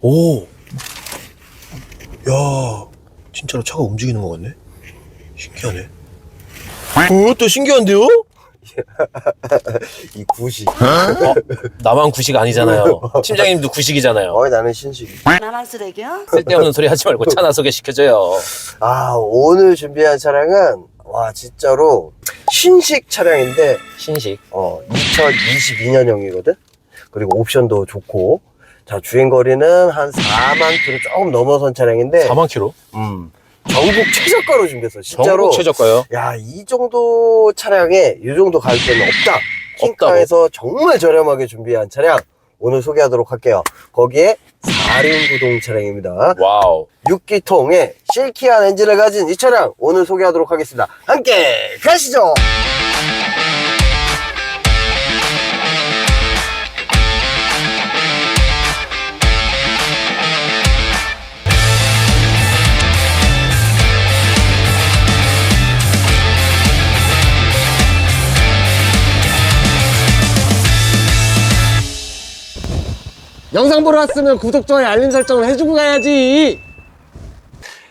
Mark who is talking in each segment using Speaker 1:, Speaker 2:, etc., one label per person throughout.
Speaker 1: 오! 야, 진짜로 차가 움직이는 것 같네? 신기하네. 어, 또 신기한데요?
Speaker 2: 이 구식.
Speaker 1: 어, 나만 구식 아니잖아요. 팀장님도 구식이잖아요.
Speaker 2: 어이 나는 신식.
Speaker 3: 나만 쓰레기야?
Speaker 1: 쓸데없는 소리 하지 말고 차나 소개시켜줘요.
Speaker 2: 아 오늘 준비한 차량은 와 진짜로 신식 차량인데
Speaker 1: 신식.
Speaker 2: 어 2022년형이거든. 그리고 옵션도 좋고. 자 주행 거리는 한 4만 킬로 조금 넘어선 차량인데.
Speaker 1: 4만 킬로?
Speaker 2: 음 전국 최저가로 준비했어. 진짜로.
Speaker 1: 전국 최저가요?
Speaker 2: 야, 이 정도 차량에 이 정도 가격대는 없다. 킹카에서 정말 저렴하게 준비한 차량 오늘 소개하도록 할게요. 거기에 4륜 구동 차량입니다.
Speaker 1: 와우.
Speaker 2: 6기통의 실키한 엔진을 가진 이 차량 오늘 소개하도록 하겠습니다. 함께 가시죠.
Speaker 4: 영상 보러 왔으면 구독, 좋아요, 알림 설정을 해주고 가야지.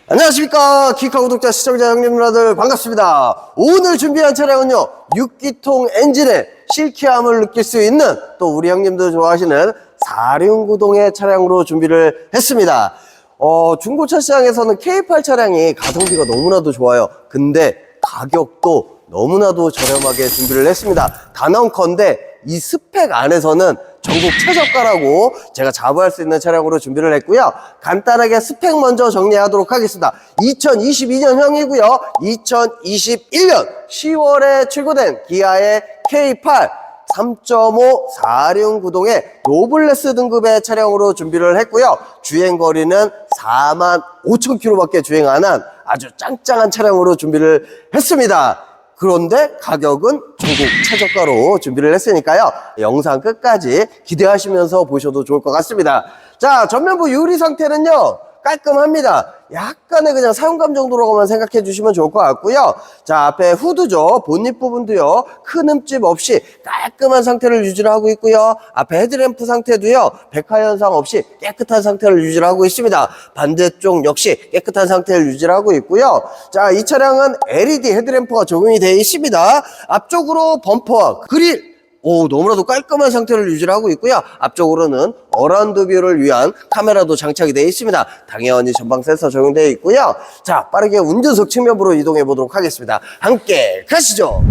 Speaker 2: 안녕하십니까. 키카 구독자, 시청자, 형님, 누나들 반갑습니다. 오늘 준비한 차량은요. 6기통 엔진의 실키함을 느낄 수 있는 또 우리 형님들 좋아하시는 4륜 구동의 차량으로 준비를 했습니다. 어, 중고차 시장에서는 K8 차량이 가성비가 너무나도 좋아요. 근데 가격도 너무나도 저렴하게 준비를 했습니다. 단언컨대 이 스펙 안에서는 전국 최저가라고 제가 자부할 수 있는 차량으로 준비를 했고요. 간단하게 스펙 먼저 정리하도록 하겠습니다. 2022년형이고요. 2021년 10월에 출고된 기아의 K8 3.5 4륜 구동의 노블레스 등급의 차량으로 준비를 했고요. 주행 거리는 4만 5천 킬로밖에 주행 안 한 아주 짱짱한 차량으로 준비를 했습니다. 그런데 가격은 전국 최저가로 준비를 했으니까요. 영상 끝까지 기대하시면서 보셔도 좋을 것 같습니다. 자, 전면부 유리 상태는요. 깔끔합니다. 약간의 그냥 사용감 정도로만 생각해 주시면 좋을 것 같고요. 자, 앞에 후드죠. 본닛 부분도요. 큰 흠집 없이 깔끔한 상태를 유지를 하고 있고요. 앞에 헤드램프 상태도요. 백화 현상 없이 깨끗한 상태를 유지를 하고 있습니다. 반대쪽 역시 깨끗한 상태를 유지를 하고 있고요. 자, 이 차량은 LED 헤드램프가 적용이 되어 있습니다. 앞쪽으로 범퍼, 그릴 오, 너무나도 깔끔한 상태를 유지를 하고 있고요. 앞쪽으로는 어라운드 뷰를 위한 카메라도 장착이 되어 있습니다. 당연히 전방 센서 적용되어 있고요. 자, 빠르게 운전석 측면부로 이동해 보도록 하겠습니다. 함께 가시죠.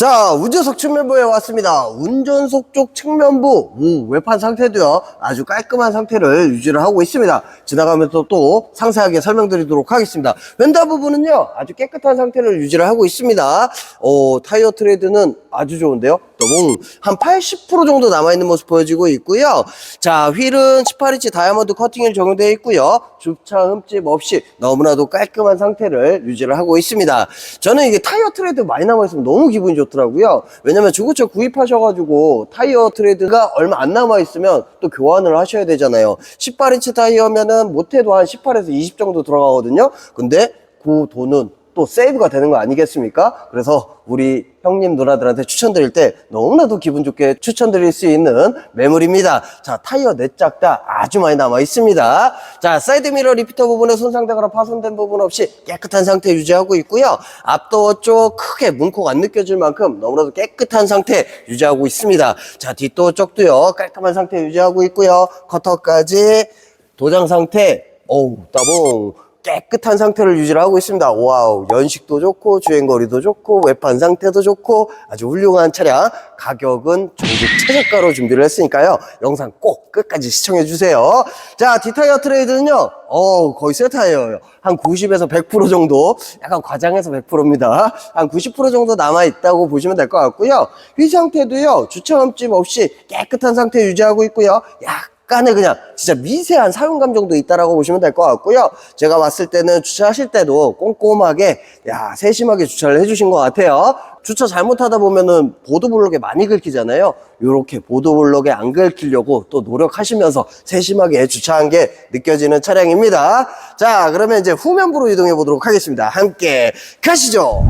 Speaker 2: 자, 운전석 측면부에 왔습니다. 운전석 쪽 측면부, 오, 외판 상태도요. 아주 깔끔한 상태를 유지를 하고 있습니다. 지나가면서 또 상세하게 설명드리도록 하겠습니다. 왼다 부분은요, 아주 깨끗한 상태를 유지를 하고 있습니다. 어, 타이어 트레드는 아주 좋은데요. 너무 한80% 정도 남아있는 모습 보여지고 있고요. 자, 휠은 18인치 다이아몬드 커팅일 적용되어 있고요. 주차 흠집 없이 너무나도 깔끔한 상태를 유지를 하고 있습니다. 저는 이게 타이어 트레드 많이 남아있으면 너무 기분이 좋 더라고요. 왜냐면 중고차 구입하셔가지고 타이어 트레드가 얼마 안 남아있으면 또 교환을 하셔야 되잖아요. 18인치 타이어면은 못해도 한 18에서 20 정도 들어가거든요. 근데 그 돈은 또 세이브가 되는 거 아니겠습니까? 그래서 우리 형님 누나들한테 추천드릴 때 너무나도 기분 좋게 추천드릴 수 있는 매물입니다. 자, 타이어 내짝 다 아주 많이 남아 있습니다. 자, 사이드미러 리피터 부분에 손상되거나 파손된 부분 없이 깨끗한 상태 유지하고 있고요. 앞도어 쪽 크게 문콕 안 느껴질 만큼 너무나도 깨끗한 상태 유지하고 있습니다. 자, 뒷도어 쪽도요. 깔끔한 상태 유지하고 있고요. 커터까지 도장 상태 어우 따봉 깨끗한 상태를 유지를 하고 있습니다. 와우, 연식도 좋고, 주행거리도 좋고, 외판 상태도 좋고, 아주 훌륭한 차량. 가격은 전국 최저가로 준비를 했으니까요. 영상 꼭 끝까지 시청해 주세요. 자, 디타이어 트레이드는요, 어우, 거의 새 타이어예요. 한 90에서 100% 정도, 약간 과장해서 100%입니다. 한 90% 정도 남아 있다고 보시면 될 것 같고요. 휠 상태도요, 주차 흠집 없이 깨끗한 상태 유지하고 있고요. 약 약간의 그냥 진짜 미세한 사용감 정도 있다라고 보시면 될 것 같고요. 제가 봤을 때는 주차하실 때도 꼼꼼하게 야 세심하게 주차를 해주신 것 같아요. 주차 잘못하다 보면은 보도블록에 많이 긁히잖아요. 이렇게 보도블록에 안 긁히려고 또 노력하시면서 세심하게 주차한 게 느껴지는 차량입니다. 자 그러면 이제 후면부로 이동해 보도록 하겠습니다. 함께 가시죠.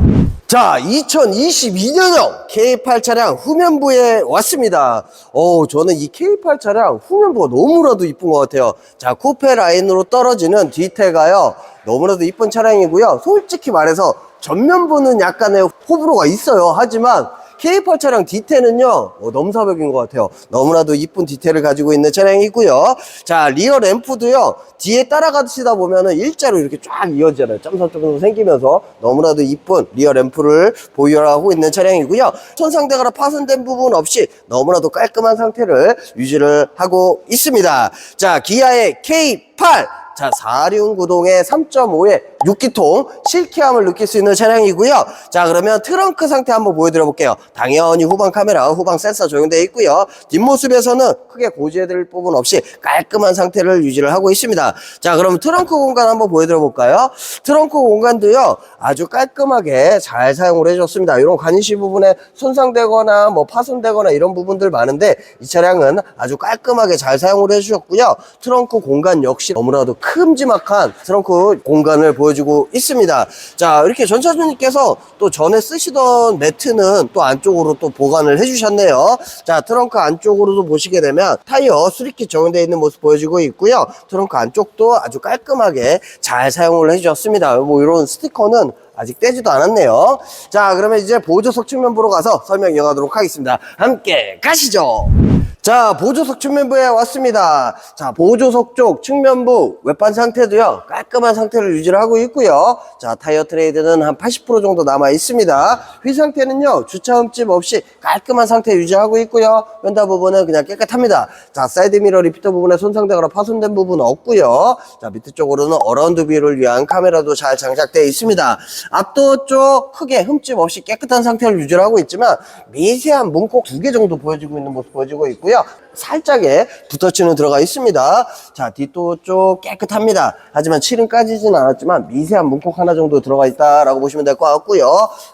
Speaker 2: 자, 2022년형 K8 차량 후면부에 왔습니다. 어, 저는 이 K8 차량 후면부가 너무나도 이쁜 것 같아요. 자, 쿠페 라인으로 떨어지는 뒤태가요. 너무나도 이쁜 차량이고요. 솔직히 말해서 전면부는 약간의 호불호가 있어요. 하지만 K8 차량 뒤태는요 어, 넘사벽인 것 같아요. 너무나도 이쁜 디테일을 가지고 있는 차량이고요. 자 리어 램프도요 뒤에 따라가시다 보면은 일자로 이렇게 쫙 이어지잖아요. 점선 정도 생기면서 너무나도 이쁜 리어 램프를 보유하고 있는 차량이고요. 손상대거나 파손된 부분 없이 너무나도 깔끔한 상태를 유지를 하고 있습니다. 자 기아의 K8 자, 4륜 구동의 3.5의 6기통 실키함을 느낄 수 있는 차량이고요. 자, 그러면 트렁크 상태 한번 보여드려 볼게요. 당연히 후방 카메라, 후방 센서 적용되어 있고요. 뒷모습에서는 크게 고지해드릴 부분 없이 깔끔한 상태를 유지를 하고 있습니다. 자, 그럼 트렁크 공간 한번 보여드려 볼까요? 트렁크 공간도요, 아주 깔끔하게 잘 사용을 해줬습니다. 이런 관이시 부분에 손상되거나 뭐 파손되거나 이런 부분들 많은데 이 차량은 아주 깔끔하게 잘 사용을 해주셨고요. 트렁크 공간 역시 너무나도 큼지막한 트렁크 공간을 보여 주고 있습니다. 자, 이렇게 전차주님께서 또 전에 쓰시던 매트는 또 안쪽으로 또 보관을 해주셨네요. 자, 트렁크 안쪽으로도 보시게 되면 타이어 수리킷 적용되어 있는 모습 보여지고 있고요. 트렁크 안쪽도 아주 깔끔하게 잘 사용을 해주셨습니다. 뭐 이런 스티커는 아직 떼지도 않았네요. 자, 그러면 이제 보조석 측면 보러 가서 설명 이어가도록 하겠습니다. 함께 가시죠. 자, 보조석 측면부에 왔습니다. 자, 보조석 쪽 측면부 외판 상태도요, 깔 끔한 상태를 유지를 하고 있고요. 자, 타이어 트레이드는 한 80% 정도 남아 있습니다. 휘 상태는요, 주차 흠집 없이 깔끔한 상태 유지하고 있고요. 왼다 부분은 그냥 깨끗합니다. 자, 사이드 미러 리피터 부분에 손상되거나 파손된 부분 없고요. 자, 밑에 쪽으로는 어라운드 뷰를 위한 카메라도 잘 장착되어 있습니다. 앞도 쪽 크게 흠집 없이 깨끗한 상태를 유지를 하고 있지만 미세한 문콕 두 개 정도 보여지고 있는 모습 보여지고 있고요. 살짝의 붓터치는 들어가 있습니다. 자, 뒷도 쪽 깨끗합니다. 하지만 칠은 까지진 않았지만 미세한 문콕 하나 정도 들어가 있다라고 보시면 될 것 같고요.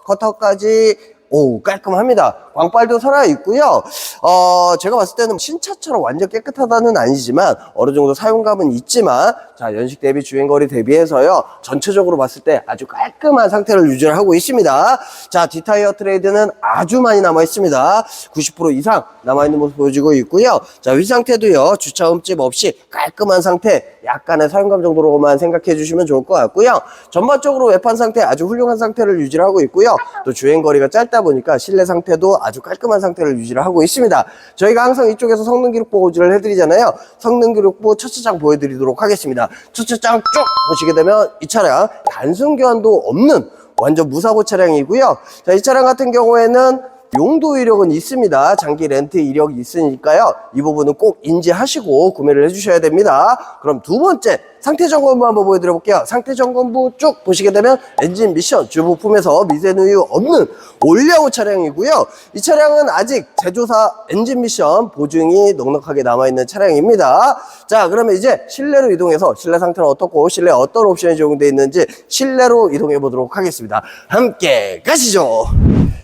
Speaker 2: 커터까지 오 깔끔합니다. 광빨도 살아 있고요. 어 제가 봤을 때는 신차처럼 완전 깨끗하다는 아니지만 어느 정도 사용감은 있지만 자 연식 대비 주행거리 대비해서요 전체적으로 봤을 때 아주 깔끔한 상태를 유지를 하고 있습니다. 자 뒷타이어 트레이드는 아주 많이 남아 있습니다. 90% 이상 남아 있는 모습 보여지고 있고요. 자위 상태도요 주차 흠집 없이 깔끔한 상태 약간의 사용감 정도로만 생각해 주시면 좋을 것 같고요. 전반적으로 외판 상태 아주 훌륭한 상태를 유지를 하고 있고요. 또 주행거리가 짧다 보니까 실내 상태도 아주 깔끔한 상태를 유지를 하고 있습니다. 저희가 항상 이쪽에서 성능 기록 보고지를 해드리잖아요. 성능 기록부 첫 차장 보여드리도록 하겠습니다. 첫 차장 쭉 보시게 되면 이 차량 단순 교환도 없는 완전 무사고 차량이고요. 자, 이 차량 같은 경우에는 용도 이력은 있습니다. 장기 렌트 이력이 있으니까요. 이 부분은 꼭 인지하시고 구매를 해주셔야 됩니다. 그럼 두 번째 상태 점검부 한번 보여드려 볼게요. 상태 점검부 쭉 보시게 되면 엔진 미션 주부품에서 미세 누유 없는 올려오 차량이고요. 이 차량은 아직 제조사 엔진 미션 보증이 넉넉하게 남아있는 차량입니다. 자, 그러면 이제 실내로 이동해서 실내 상태는 어떻고 실내 어떤 옵션이 적용되어 있는지 실내로 이동해 보도록 하겠습니다. 함께 가시죠.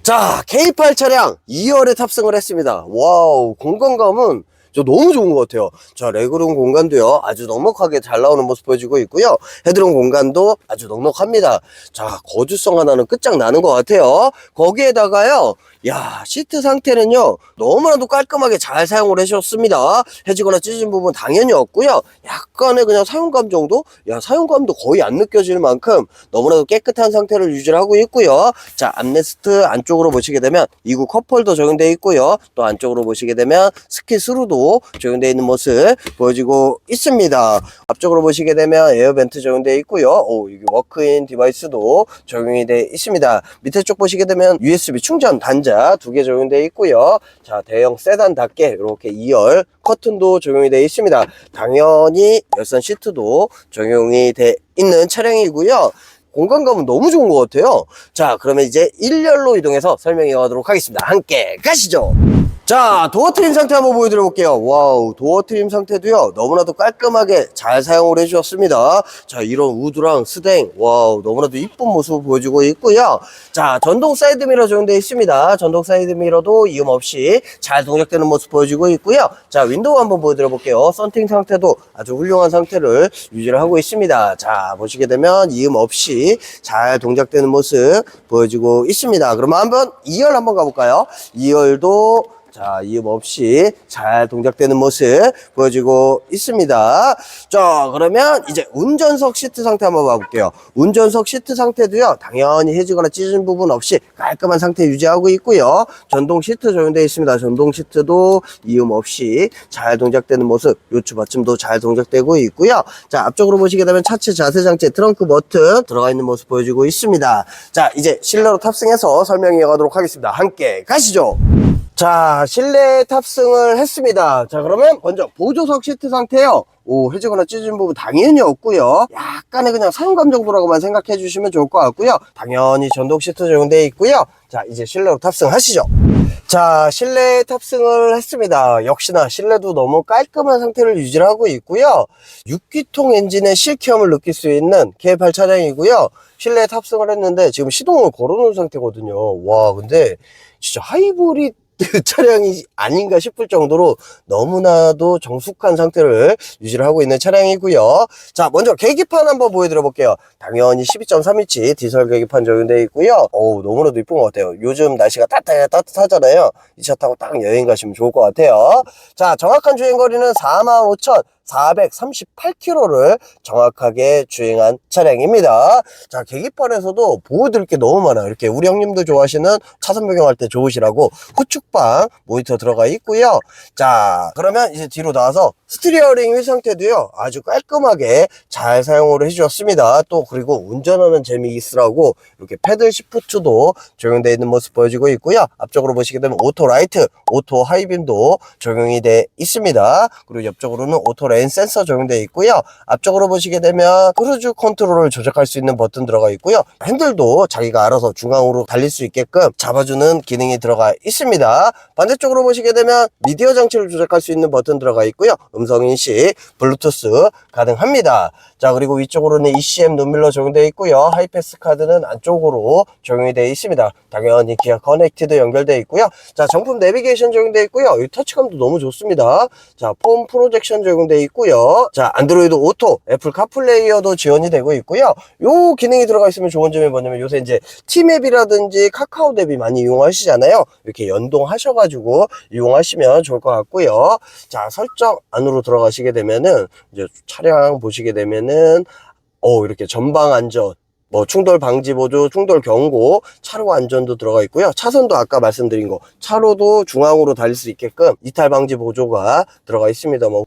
Speaker 2: 자, K8 차량 2열에 탑승을 했습니다. 와우, 공간감은 저 너무 좋은 것 같아요. 자, 레그룸 공간도요, 아주 넉넉하게 잘 나오는 모습 보여지고 있고요. 헤드룸 공간도 아주 넉넉합니다. 자, 거주성 하나는 끝장나는 것 같아요. 거기에다가요, 야, 시트 상태는요, 너무나도 깔끔하게 잘 사용을 해주셨습니다. 해지거나 찢어진 부분 당연히 없고요. 약간의 그냥 사용감 정도? 야, 사용감도 거의 안 느껴질 만큼 너무나도 깨끗한 상태를 유지를 하고 있고요. 자, 암레스트 안쪽으로 보시게 되면 이구 컵홀더 적용되어 있고요. 또 안쪽으로 보시게 되면 스키스루도 적용되어 있는 모습 보여지고 있습니다. 앞쪽으로 보시게 되면 에어벤트 적용되어 있고요. 오, 이게 워크인 디바이스도 적용이 되어 있습니다. 밑에 쪽 보시게 되면 USB 충전 단자 두 개 적용되어 있고요. 자, 대형 세단답게 이렇게 2열 커튼도 적용이 되어 있습니다. 당연히 열선 시트도 적용이 되어 있는 차량이고요. 공간감은 너무 좋은 것 같아요. 자, 그러면 이제 1열로 이동해서 설명해 가도록 하겠습니다. 함께 가시죠. 자, 도어 트림 상태 한번 보여드려 볼게요. 와우, 도어 트림 상태도요, 너무나도 깔끔하게 잘 사용을 해주셨습니다. 자, 이런 우드랑 스댕, 와우, 너무나도 이쁜 모습을 보여주고 있고요. 자, 전동 사이드 미러 적용되어 있습니다. 전동 사이드 미러도 이음 없이 잘 동작되는 모습 보여주고 있고요. 자, 윈도우 한번 보여드려 볼게요. 썬팅 상태도 아주 훌륭한 상태를 유지를 하고 있습니다. 자, 보시게 되면 이음 없이 잘 동작되는 모습 보여주고 있습니다. 그러면 한번 2열 한번 가볼까요? 2열도 자, 이음 없이 잘 동작되는 모습 보여주고 있습니다. 자, 그러면 이제 운전석 시트 상태 한번 봐볼게요. 운전석 시트 상태도요, 당연히 해지거나 찢은 부분 없이 깔끔한 상태 유지하고 있고요. 전동 시트 적용되어 있습니다. 전동 시트도 이음 없이 잘 동작되는 모습, 요추 받침도 잘 동작되고 있고요. 자, 앞쪽으로 보시게 되면 차체 자세 장치 트렁크 버튼 들어가 있는 모습 보여주고 있습니다. 자, 이제 실내로 탑승해서 설명 이어가도록 하겠습니다. 함께 가시죠. 자, 실내 탑승을 했습니다. 자, 그러면 먼저 보조석 시트 상태요. 오, 해지거나 찢은 부분 당연히 없고요. 약간의 그냥 사용감 정도라고만 생각해 주시면 좋을 것 같고요. 당연히 전동 시트 적용되어 있고요. 자, 이제 실내로 탑승하시죠. 자, 실내 탑승을 했습니다. 역시나 실내도 너무 깔끔한 상태를 유지를 하고 있고요. 6기통 엔진의 실키함을 느낄 수 있는 K8 차량이고요. 실내 탑승을 했는데 지금 시동을 걸어 놓은 상태거든요. 와, 근데 진짜 하이브리드 차량이 아닌가 싶을 정도로 너무나도 정숙한 상태를 유지를 하고 있는 차량이고요. 자, 먼저 계기판 한번 보여드려 볼게요. 당연히 12.3인치 디젤 계기판 적용되어 있고요. 어우, 너무나도 이쁜 것 같아요. 요즘 날씨가 따뜻해, 따뜻하잖아요. 이 차 타고 딱 여행 가시면 좋을 것 같아요. 자, 정확한 주행거리는 45,000 438km를 정확하게 주행한 차량입니다. 자, 계기판에서도 보여드릴 게 너무 많아요. 이렇게 우리 형님들 좋아하시는 차선 변경할 때 좋으시라고 후측방 모니터 들어가 있고요. 자, 그러면 이제 뒤로 나와서 스티리어링 휠 상태도요. 아주 깔끔하게 잘 사용을 해주셨습니다. 또 그리고 운전하는 재미 있으라고 이렇게 패들 시프트도 적용되어 있는 모습 보여지고 있고요. 앞쪽으로 보시게 되면 오토 라이트, 오토 하이빔도 적용이 되어 있습니다. 그리고 옆쪽으로는 오토 레인 센서 적용되어 있고요. 앞쪽으로 보시게 되면 크루즈 컨트롤을 조작할 수 있는 버튼 들어가 있고요. 핸들도 자기가 알아서 중앙으로 달릴 수 있게끔 잡아주는 기능이 들어가 있습니다. 반대쪽으로 보시게 되면 미디어 장치를 조작할 수 있는 버튼 들어가 있고요. 음성 인식, 블루투스 가능합니다. 자 그리고 위쪽으로는 ECM 눈밀러 적용되어 있고요. 하이패스 카드는 안쪽으로 적용이 되어 있습니다. 당연히 기아 커넥티도 연결되어 있고요. 자 정품 내비게이션 적용되어 있고요. 이 터치감도 너무 좋습니다. 자 폼 프로젝션 적용되어 있고요. 자 안드로이드 오토, 애플 카플레이어도 지원이 되고 있고요. 요 기능이 들어가 있으면 좋은 점이 뭐냐면 요새 이제 티맵이라든지 카카오 앱이 많이 이용하시잖아요. 이렇게 연동하셔가지고 이용하시면 좋을 것 같고요. 자 설정 안으로 들어가시게 되면은 이제 차량 보시게 되면은 어 이렇게 전방 안전 뭐 충돌 방지 보조, 충돌 경고, 차로 안전도 들어가 있고요. 차선도 아까 말씀드린 거 차로도 중앙으로 달릴 수 있게끔 이탈 방지 보조가 들어가 있습니다. 뭐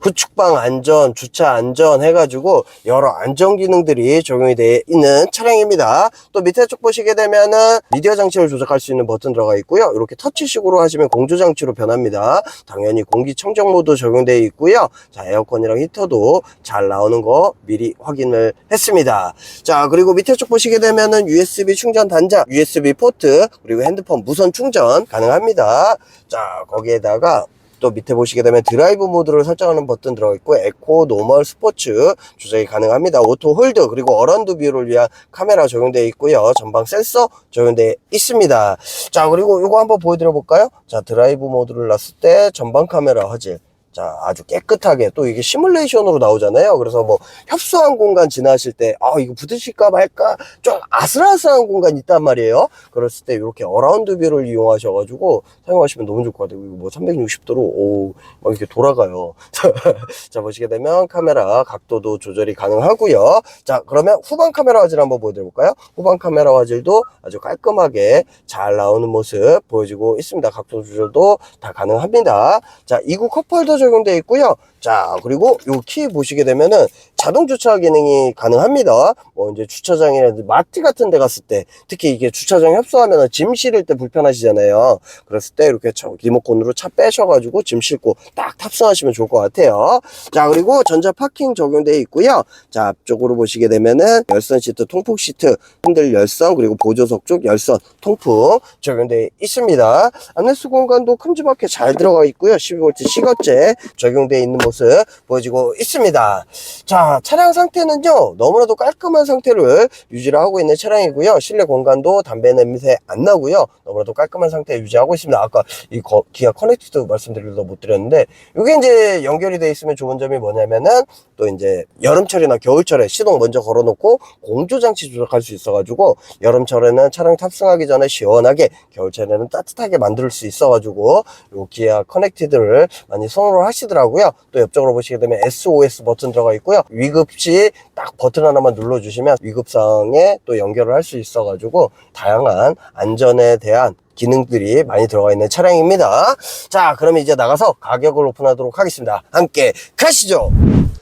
Speaker 2: 후측방 안전, 주차 안전 해가지고 여러 안전 기능들이 적용이 되어 있는 차량입니다. 또 밑에 쪽 보시게 되면은 미디어 장치를 조작할 수 있는 버튼 들어가 있고요. 이렇게 터치식으로 하시면 공조 장치로 변합니다. 당연히 공기청정 모드 적용되어 있고요. 자, 에어컨이랑 히터도 잘 나오는 거 미리 확인을 했습니다. 자, 그리고 밑에 쪽 보시게 되면은 USB 충전 단자, USB 포트, 그리고 핸드폰 무선 충전 가능합니다. 자, 거기에다가 또 밑에 보시게 되면 드라이브 모드를 설정하는 버튼 들어가 있고 에코, 노멀, 스포츠 조작이 가능합니다. 오토 홀드 그리고 어라운드 뷰를 위한 카메라 적용되어 있고요. 전방 센서 적용되어 있습니다. 자 그리고 이거 한번 보여드려 볼까요? 자 드라이브 모드를 놨을 때 전방 카메라 화질 자, 아주 깨끗하게 또 이게 시뮬레이션으로 나오잖아요. 그래서 뭐 협소한 공간 지나실 때, 아, 이거 부딪힐까 말까 좀 아슬아슬한 공간이 있단 말이에요. 그랬을 때 이렇게 어라운드 뷰를 이용하셔가지고 사용하시면 너무 좋을 것 같아요. 이거 뭐 360도로, 오, 막 이렇게 돌아가요. 자, 보시게 되면 카메라 각도도 조절이 가능하고요. 자, 그러면 후방 카메라 화질 한번 보여드려볼까요? 후방 카메라 화질도 아주 깔끔하게 잘 나오는 모습 보여지고 있습니다. 각도 조절도 다 가능합니다. 자, 이구 컵홀더 적용되어 있고요. 자, 그리고 요 키 보시게 되면은 자동 주차 기능이 가능합니다. 뭐 이제 주차장이라든지 마트 같은 데 갔을 때 특히 이게 주차장 협소하면 짐 실을 때 불편하시잖아요. 그랬을 때 이렇게 저 리모컨으로 차 빼셔가지고 짐 싣고 딱 탑승하시면 좋을 것 같아요. 자, 그리고 전자 파킹 적용되어 있고요. 자, 앞쪽으로 보시게 되면은 열선 시트, 통풍 시트, 핸들 열선, 그리고 보조석 쪽 열선, 통풍 적용되어 있습니다. 안내수 공간도 큼지막하게 잘 들어가 있고요. 12V 시거제 적용되어 있는 모습 보여지고 있습니다. 자, 차량 상태는요, 너무나도 깔끔한 상태를 유지를 하고 있는 차량이고요. 실내 공간도 담배 냄새 안 나고요. 너무나도 깔끔한 상태 유지하고 있습니다. 아까 이 거- 기아 커넥티드 말씀드리려다 못 드렸는데, 이게 이제 연결이 되어 있으면 좋은 점이 뭐냐면은, 또 이제 여름철이나 겨울철에 시동 먼저 걸어놓고 공조 장치 조작할 수 있어가지고, 여름철에는 차량 탑승하기 전에 시원하게, 겨울철에는 따뜻하게 만들 수 있어가지고, 요 기아 커넥티드를 많이 선호를 하시더라고요. 또 옆쪽으로 보시게 되면 SOS 버튼 들어가 있고요. 위급 시 딱 버튼 하나만 눌러주시면 위급상에 또 연결을 할 수 있어가지고 다양한 안전에 대한 기능들이 많이 들어가 있는 차량입니다. 자, 그럼 이제 나가서 가격을 오픈하도록 하겠습니다. 함께 가시죠.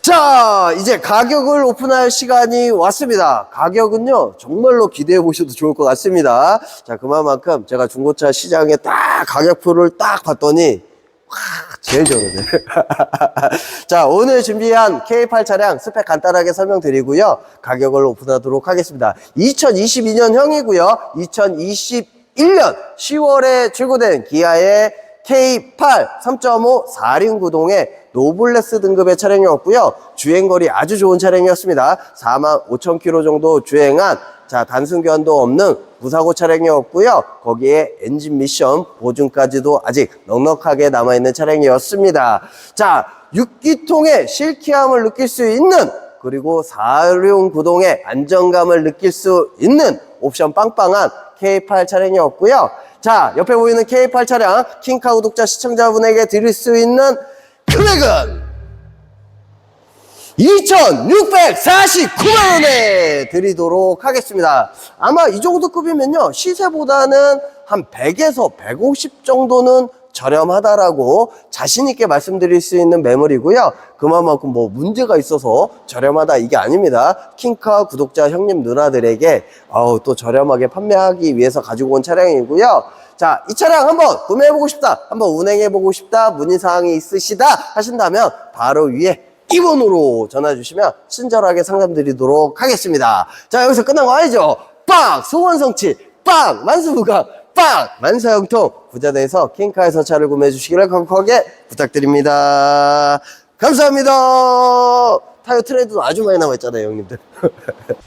Speaker 2: 자, 이제 가격을 오픈할 시간이 왔습니다. 가격은요, 정말로 기대해 보셔도 좋을 것 같습니다. 자, 그만큼 제가 중고차 시장에 딱 가격표를 딱 봤더니, 와, 제일 저러네. 자, 오늘 준비한 K8 차량 스펙 간단하게 설명드리고요. 가격을 오픈하도록 하겠습니다. 2022년형이고요. 2021년 10월에 출고된 기아의 K8 3.5 4륜 구동의 노블레스 등급의 차량이었고요. 주행거리 아주 좋은 차량이었습니다. 4만 5천 킬로 정도 주행한 자 단순 교환도 없는 무사고 차량이었고요. 거기에 엔진 미션 보증까지도 아직 넉넉하게 남아있는 차량이었습니다. 자 6기통의 실키함을 느낄 수 있는 그리고 4륜 구동의 안정감을 느낄 수 있는 옵션 빵빵한 K8 차량이었고요. 자, 옆에 보이는 K8 차량 킹카 구독자 시청자분에게 드릴 수 있는 금액은 2,649만 원에 드리도록 하겠습니다. 아마 이 정도 급이면요, 시세보다는 한 100에서 150 정도는 저렴하다라고 자신있게 말씀드릴 수 있는 매물이고요. 그만큼 뭐 문제가 있어서 저렴하다 이게 아닙니다. 킹카 구독자 형님 누나들에게 아우 또 저렴하게 판매하기 위해서 가지고 온 차량이고요. 자, 이 차량 한번 구매해보고 싶다, 한번 운행해보고 싶다, 문의사항이 있으시다 하신다면 바로 위에 이번으로 전화 주시면 친절하게 상담드리도록 하겠습니다. 자, 여기서 끝난 거 아니죠? 빵! 소원성취! 빵! 만수무강! 빵! 만사형통! 부자대에서 킹카에서 차를 구매해 주시기를 강력하게 부탁드립니다. 감사합니다. 타이어 트레이드도 아주 많이 남아있잖아요, 형님들.